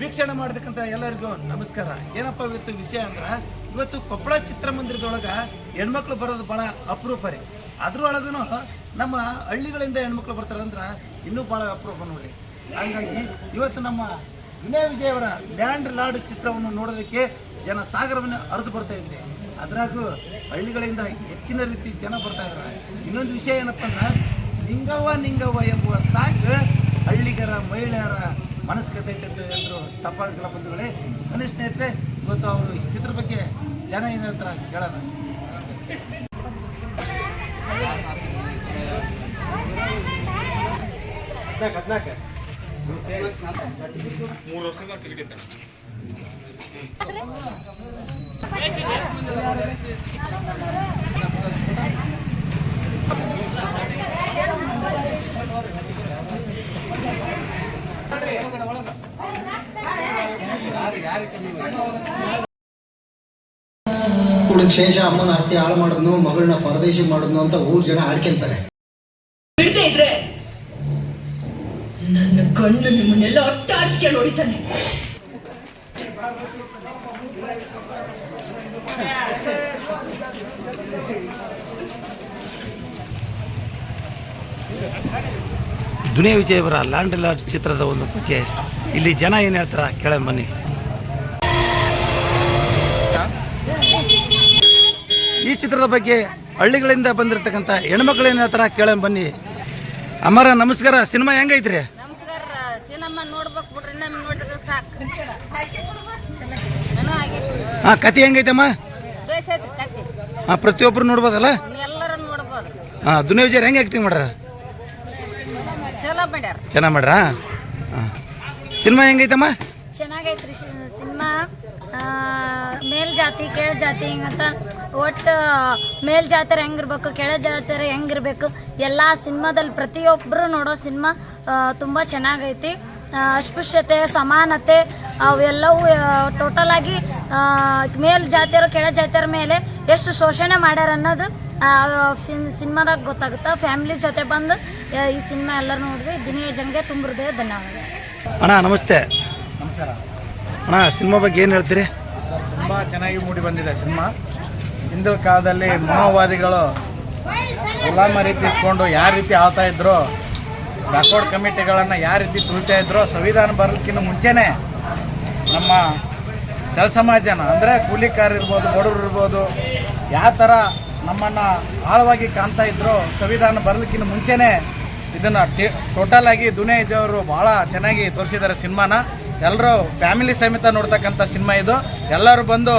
ವೀಕ್ಷಣೆ ಮಾಡತಕ್ಕಂಥ ಎಲ್ಲರಿಗೂ ನಮಸ್ಕಾರ. ಏನಪ್ಪ ಇವತ್ತು ವಿಷಯ ಅಂದ್ರೆ, ಇವತ್ತು ಕೊಪ್ಪಳ ಚಿತ್ರಮಂದಿರದೊಳಗೆ ಹೆಣ್ಮಕ್ಳು ಬರೋದು ಭಾಳ ಅಪರೂಪ ರೀ ಅದ್ರೊಳಗೂ ನಮ್ಮ ಹಳ್ಳಿಗಳಿಂದ ಹೆಣ್ಮಕ್ಳು ಬರ್ತಾರಂದ್ರೆ ಇನ್ನೂ ಭಾಳ ಅಪರೂಪ ನೋಡ್ರಿ. ಹಾಗಾಗಿ ಇವತ್ತು ನಮ್ಮ ವಿನಯ ವಿಜಯ್ ಅವರ ಲ್ಯಾಂಡ್ ಲಾರ್ಡ್ ಚಿತ್ರವನ್ನು ನೋಡೋದಕ್ಕೆ ಜನ ಸಾಗರವನ್ನು ಹರಿದು ಬರ್ತಾ ಇದ್ರಿ. ಅದ್ರಾಗೂ ಹಳ್ಳಿಗಳಿಂದ ಹೆಚ್ಚಿನ ರೀತಿ ಜನ ಬರ್ತಾ ಇದ್ದಾರೆ ಇನ್ನೊಂದು ವಿಷಯ ಏನಪ್ಪ ಅಂದ್ರೆ ನಿಂಗವ್ವ ನಿಂಗವ್ವ ಎಂಬುವ ಸಾಂಗ್ ಹಳ್ಳಿಗರ, ಮಹಿಳೆಯರ ಮನಸ್ಕತೆ ಅಂದರು ತಪ್ಪಾಗಲ್ಲ ಬಂಧುಗಳೇ. ಮನೆ ಸ್ನೇಹಿತರೆ, ಇವತ್ತು ಅವರು ಈ ಚಿತ್ರ ಬಗ್ಗೆ ಜನ ಏನು ಹೇಳ್ತಾರೆ ಕೇಳೋಣ. ಹುಡುಗ ಶೇಷ ಅಮ್ಮನ ಆಸ್ತಿ ಹಾಳು ಮಾಡಿದ್ನು ಮಗಳನ್ನ ಪರದೇಶಿ ಮಾಡಿದ್ನು ಅಂತ ಊರ್ ಜನ ಆಡ್ಕೊಂತಾರೆ. ಬಿಡದೆ ಇದ್ರೆ ನನ್ನ ಕಣ್ಣು ನಿಮ್ಮನ್ನೆಲ್ಲ ಒಟ್ಟಾಡ್ಸ್ಕೊಂಡು ಹೊಡಿತಾನೆ ದುನಿಯಾ ವಿಜಯ್ ಅವರ ಲ್ಯಾಂಡ್ ಲಾರ್ಡ್ ಚಿತ್ರದ ಒಂದು ಬಗ್ಗೆ ಇಲ್ಲಿ ಜನ ಏನು ಹೇಳ್ತಾರ ಕೇಳೋಣ ಬನ್ನಿ. ಚಿತ್ರದ ಬಗ್ಗೆ ಹಳ್ಳಿಗಳಿಂದ ಬಂದಿರತಕ್ಕಂಥ ಹೆಣ್ಮಕ್ಳು ಏನು ಹೇಳ್ತಾರ ಕೇಳೋಣ ಬನ್ನಿ. ಅಮ್ಮರ ನಮಸ್ಕಾರ ಸಿನಿಮಾ ಹೆಂಗೈತ್ರಿ? ನಮಸ್ಕಾರ ಸಿನಿಮಾ ನೋಡ್ಬೇಕು ಬಿಡ್ರಿ ನಮ್ಗೆ ನೋಡಿದ್ರೆ ಸಾಕು. ಏನೋ ಆಗೈತಿ. ಹಾಂ ಕತೆ ಹೆಂಗೈತಮ್ಮ? ಹಾಂ ಪ್ರತಿಯೊಬ್ಬರು ನೋಡ್ಬೋದಲ್ಲ? ಎಲ್ಲರೂ ನೋಡ್ಬೋದು. ಹಾಂ ದುನಿಯಾ ವಿಜಯ್ ಹೆಂಗೆ ಆಕ್ಟಿಂಗ್ ಮಾಡ್ಯಾರ? ಚಲೋ ಮಾಡ್ಯಾರ. ಚೆನ್ನಾಗಿ ಮಾಡ್ರಾ ಹಾಂ. ಸಿನಿಮಾ ಹೆಂಗೈತಮ್ಮ? ಚೆನ್ನಾಗೈತ್ರಿ ಸಿನಿಮಾ. ಜಾತಿ ಕೆಳ ಜಾತಿ ಹಿಂಗಂತ ಒಟ್ಟು ಮೇಲ್ ಜಾತ್ರೆ ಹೆಂಗಿರ್ಬೇಕು ಕೆಳ ಜಾತ್ರೆ ಹೆಂಗಿರ್ಬೇಕು ಎಲ್ಲ ಸಿನಿಮಾದಲ್ಲಿ ಪ್ರತಿಯೊಬ್ಬರು ನೋಡೋ ಸಿನಿಮಾ ತುಂಬ ಚೆನ್ನಾಗೈತಿ. ಅಸ್ಪೃಶ್ಯತೆ ಸಮಾನತೆ ಅವೆಲ್ಲವೂ ಟೋಟಲ್ ಆಗಿ ಆ, ಮೇಲ್ ಜಾತಿಯರು ಕೆಳ ಜಾತಿಯರ ಮೇಲೆ ಎಷ್ಟು ಶೋಷಣೆ ಮಾಡ್ಯಾರ ಅನ್ನೋದು ಸಿನಿಮಾದಾಗ ಗೊತ್ತಾಗುತ್ತೆ? ಫ್ಯಾಮಿಲಿ ಜೊತೆ ಬಂದು ಈ ಸಿನಿಮಾ ಎಲ್ಲರೂ ನೋಡಿದ್ವಿ ದಿನೇ ಜನಗೆ ತುಂಬ ಹೃದಯ ಧನ್ಯವಾದ ಅಣ್ಣ ನಮಸ್ತೆ. ನಮಸ್ಕಾರ. ಅಣ್ಣ ಸಿನಿಮಾ ಬಗ್ಗೆ ಏನು ಹೇಳ್ತೀರಿ? ತುಂಬ ಚೆನ್ನಾಗಿ ಮೂಡಿ ಬಂದಿದೆ ಸಿನಿಮಾ. ಹಿಂದಿನ ಕಾಲದಲ್ಲಿ ಮನೋವಾದಿಗಳು ಗುಲಾಮ ರೀತಿ ಇಟ್ಕೊಂಡು ಯಾವ ರೀತಿ ಆಳ್ತಾ ಇದ್ರು ಬ್ಯಾಕ್ವರ್ಡ್ ಕಮಿಟಿಗಳನ್ನು ಯಾವ ರೀತಿ ತುಳಿತಾ ಇದ್ರು, ಸಂವಿಧಾನ ಬರಲಿಕ್ಕಿಂತ ಮುಂಚೆನೇ ನಮ್ಮ ಕೆಲ ಸಮಾಜನ, ಅಂದರೆ ಕೂಲಿಕಾರ ಇರ್ಬೋದು, ಬಡವರು ಇರ್ಬೋದು, ಯಾವ ಥರ ನಮ್ಮನ್ನು ಆಳವಾಗಿ ಕಾಣ್ತಾ ಇದ್ರು, ಸಂವಿಧಾನ ಬರಲಿಕ್ಕಿಂತ ಮುಂಚೆನೇ ಇದನ್ನು ಟೋಟಲ್ ಆಗಿ ದುನಿಯಾ ಇದ್ದವರು ಭಾಳ ಚೆನ್ನಾಗಿ ತೋರಿಸಿದ್ದಾರೆ ಸಿನಿಮಾನ. ಎಲ್ಲರೂ ಫ್ಯಾಮಿಲಿ ಸಮೇತ ನೋಡ್ತಕ್ಕಂಥ ಸಿನಿಮಾ ಇದು. ಎಲ್ಲರೂ ಬಂದು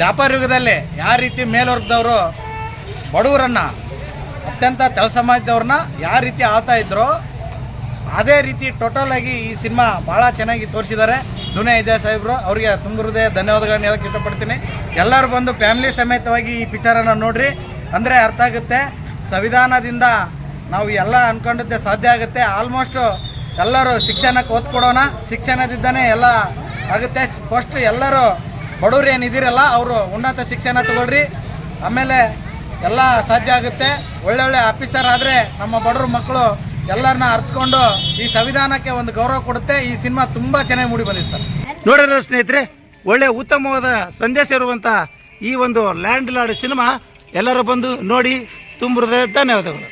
ವ್ಯಾಪಾರ ಯುಗದಲ್ಲಿ ಯಾವ ರೀತಿ ಮೇಲ್ವರ್ಗದವರು ಬಡವರನ್ನು, ಅತ್ಯಂತ ತೆಳ ಸಮಾಜದವ್ರನ್ನ ಯಾವ ರೀತಿ ಆಳ್ತಾ ಇದ್ರು, ಅದೇ ರೀತಿ ಟೋಟಲ್ ಆಗಿ ಈ ಸಿನಿಮಾ ಭಾಳ ಚೆನ್ನಾಗಿ ತೋರಿಸಿದ್ದಾರೆ. ದುನಿಯಾ ಇದೆ ಸಾಹೇಬ್ರು, ಅವರಿಗೆ ತುಂಬ ಹೃದಯ ಧನ್ಯವಾದಗಳನ್ನ ಹೇಳಕ್ಕೆ ಇಷ್ಟಪಡ್ತೀನಿ. ಎಲ್ಲರೂ ಬಂದು ಫ್ಯಾಮಿಲಿ ಸಮೇತವಾಗಿ ಈ ಪಿಕ್ಚರನ್ನು ನೋಡ್ರಿ. ಅಂದರೆ ಅರ್ಥ ಆಗುತ್ತೆ, ಸಂವಿಧಾನದಿಂದ ನಾವು ಎಲ್ಲ ಅಂದ್ಕೊಂಡಿದ್ದೆ ಸಾಧ್ಯ ಆಗುತ್ತೆ. ಆಲ್ಮೋಸ್ಟು ಎಲ್ಲರೂ ಶಿಕ್ಷಣಕ್ಕೆ ಒತ್ತು ಕೊಡೋಣ. ಶಿಕ್ಷಣದಿಂದನೇ ಎಲ್ಲ ಆಗುತ್ತೆ. ಫಸ್ಟ್ ಎಲ್ಲರೂ ಬಡವ್ರು ಏನಿದ್ದೀರಲ್ಲ, ಅವರು ಉನ್ನತ ಶಿಕ್ಷಣ ತಗೊಳ್ರಿ. ಆಮೇಲೆ ಎಲ್ಲ ಸಾಧ್ಯ ಆಗುತ್ತೆ. ಒಳ್ಳೊಳ್ಳೆ ಆಫೀಸರ್ ಆದರೆ ನಮ್ಮ ಬಡವ್ರ ಮಕ್ಕಳು ಎಲ್ಲರನ್ನ ಅರ್ತ್ಕೊಂಡು ಈ ಸಂವಿಧಾನಕ್ಕೆ ಒಂದು ಗೌರವ ಕೊಡುತ್ತೆ. ಈ ಸಿನಿಮಾ ತುಂಬ ಚೆನ್ನಾಗಿ ಮೂಡಿ ಬಂದಿದೆ ಸರ್. ನೋಡಿದ್ರೆ ಸ್ನೇಹಿತರೆ, ಒಳ್ಳೆ ಉತ್ತಮವಾದ ಸಂದೇಶ ಇರುವಂಥ ಈ ಒಂದು ಲ್ಯಾಂಡ್ ಲಾರ್ಡ್ ಸಿನಿಮಾ ಎಲ್ಲರೂ ಬಂದು ನೋಡಿ ತುಂಬ ಧನ್ಯವಾದಗಳು.